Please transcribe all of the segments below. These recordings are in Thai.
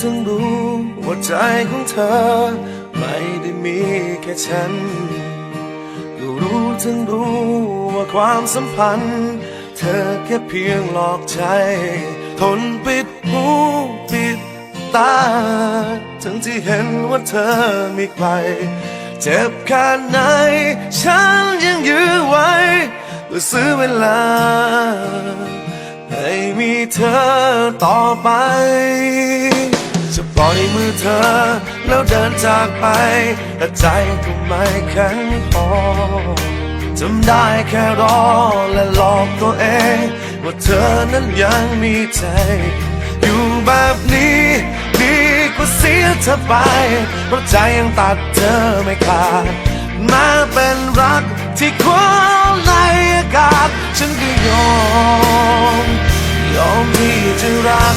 ถึงรู้ว่าใจของเธอ ไม่ได้มีแค่ฉัน ก็รู้ทั้งรู้ว่าความสัมพันธ์ เธอแค่เพียงหลอกใจ ทนปิดหูปิดตา ทั้งที่เห็นว่าเธอมีใครเจ็บแค่ไหน ฉันยังยื้อไว้เพื่อซื้อเวลาให้มีเธอต่อไป ปล่อยมือเธอ แล้วเดินจากไป แต่ใจก็ไม่แข็งพอจำได้แค่รอและหลอกตัวเอง ว่าเธอนั้นยังมีใจ อยู่แบบนี้ดีกว่าเสียเธอไป เพราะใจยังตัดเธอไม่ขาดมาเป็นรักที่ควาในอากาศ ฉันก็ยอม ยอมที่จะรัก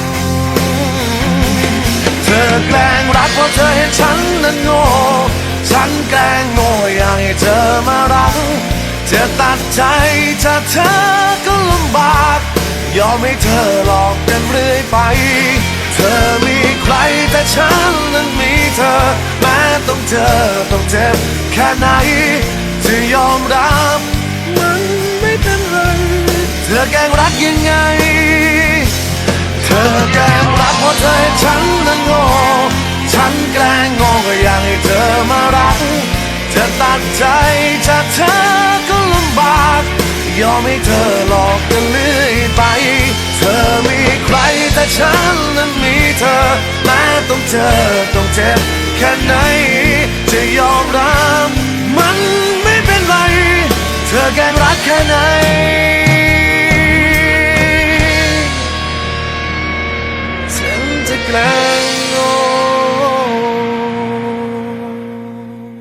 อแกล้งรักเพราะเธอเห็นฉันนั้นโง่ ฉันแกล้งโง่อยากให้เธอมารัก จะตัดใจจาเธอก็ลำบาก ยอมให้เธอหลอกกันเรื่อยไป เธอมีใครแต่ฉันนั้นมีเธอ แม้ต้องเจอต้องเจ็บแค่ไหน จะยอมรับมันไม่เป็นไร เธอแกล้งรักยังไง เธอ จะตัดใจจากเธอก็ลำบาก ยอมให้เธอหลอกกันเรื่อยไป เธอมีใครแต่ฉันนั้นมีเธอ แม้ต้องเจอต้องเจ็บแค่ไหน จะยอมรับมันไม่เป็นไร เธอแกล้งรักแค่ไหนฉันจะแกล้